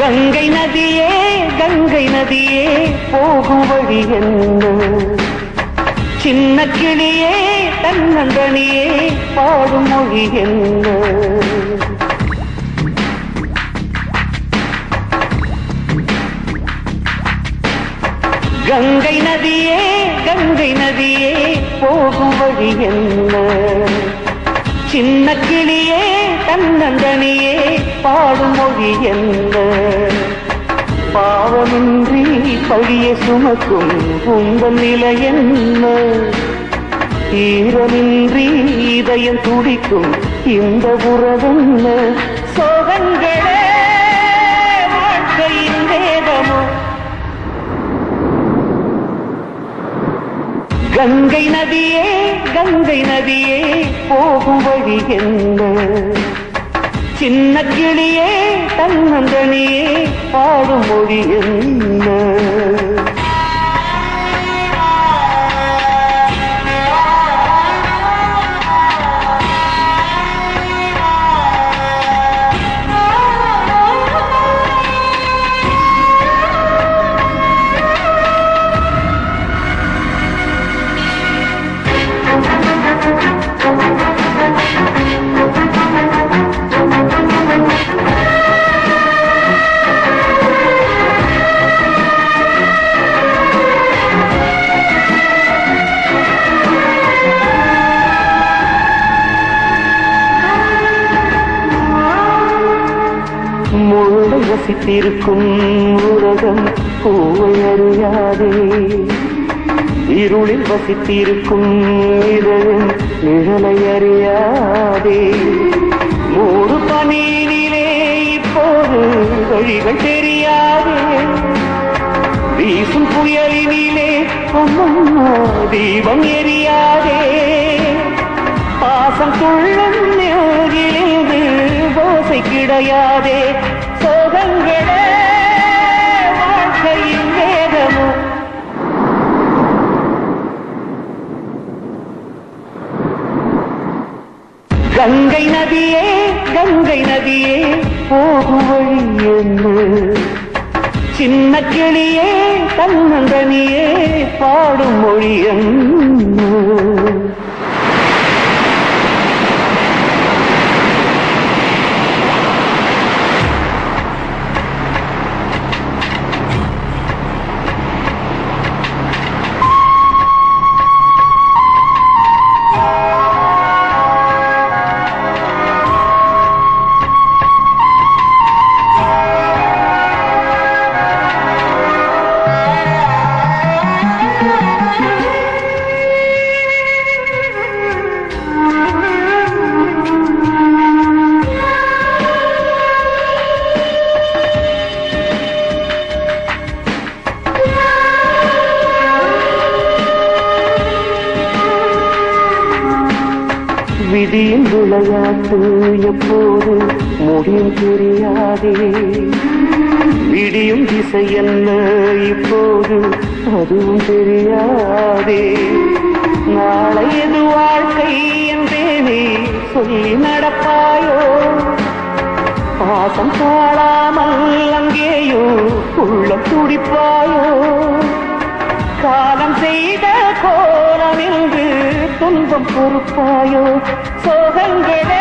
கங்கை நதியே கங்கை நதியே போகும் வழி என்ன? சின்ன கிளியே தன்னந்தனியே பாடும் மொழி என்ன? கங்கை நதியே கங்கை நதியே போகும் வழி என்ன? சின்ன கிளியே தன்னந்தனியே பாடும் மொழி என்ன? பாவமின்றி பழியை சுமக்கும் உங்கள் நிலை என்ன? ஈரமின்றி இதயம் துடிக்கும் இந்த உறவென்ன சோகங்களே வாழ்க்கையின் வேதமோ கங்கை நதியே கங்கை நதியே போகும் வழி என்ன? சின்ன கிளியே தன்னந்தனியே பாடும் மொழி என்ன? முழுதை வசித்திருக்கும் உலகம் பூவை அறியாதே. இருளில் வசித்திருக்கும் இதழும் நிழலை அறியாதே. மூடு பனியினிலே இப்போது வழிகள் தெரியாதே. வீசும் புயலினிலே அம்மம்மா தீபம் எரியாதே. பாசம் துள்ளும் கங்கை நதியே கங்கை நதியே போகும் வழி என்ன? சின்ன கிளியே தன்னந்தனியே பாடும் மொழி என்ன? விதியின் விளையாட்டு எப்போது முடியும் தெரியாதே. விடியும் திசை என்ன இப்போது அதுவும் தெரியாதே. நாளை எது வாழ்க்கை என்றேனே சொல்லி நடப்பாயோ? பாசம் தாழாமல் அங்கேயோ உள்ளம் துடிப்பாயோ? துன்பம் பொறுப்பாயோ? சோகங்களே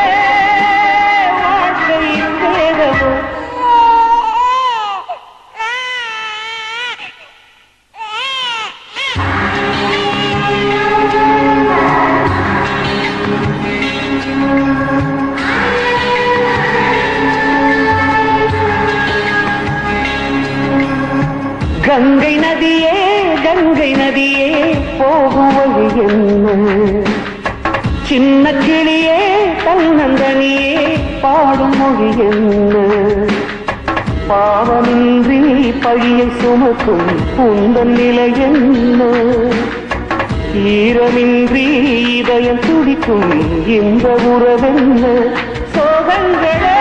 கங்கை நதியே கங்கை நதியே போகும் வழி என்ன? சின்ன கிளியே தன்னந்தனியே பாடும் மொழி என்ன? பாவமின்றி பழியை சுமக்கும் உந்தன் நிலை என்ன? ஈரமின்றி இதயம் துடிக்கும் இந்த உறவென்ன? சோகங்களே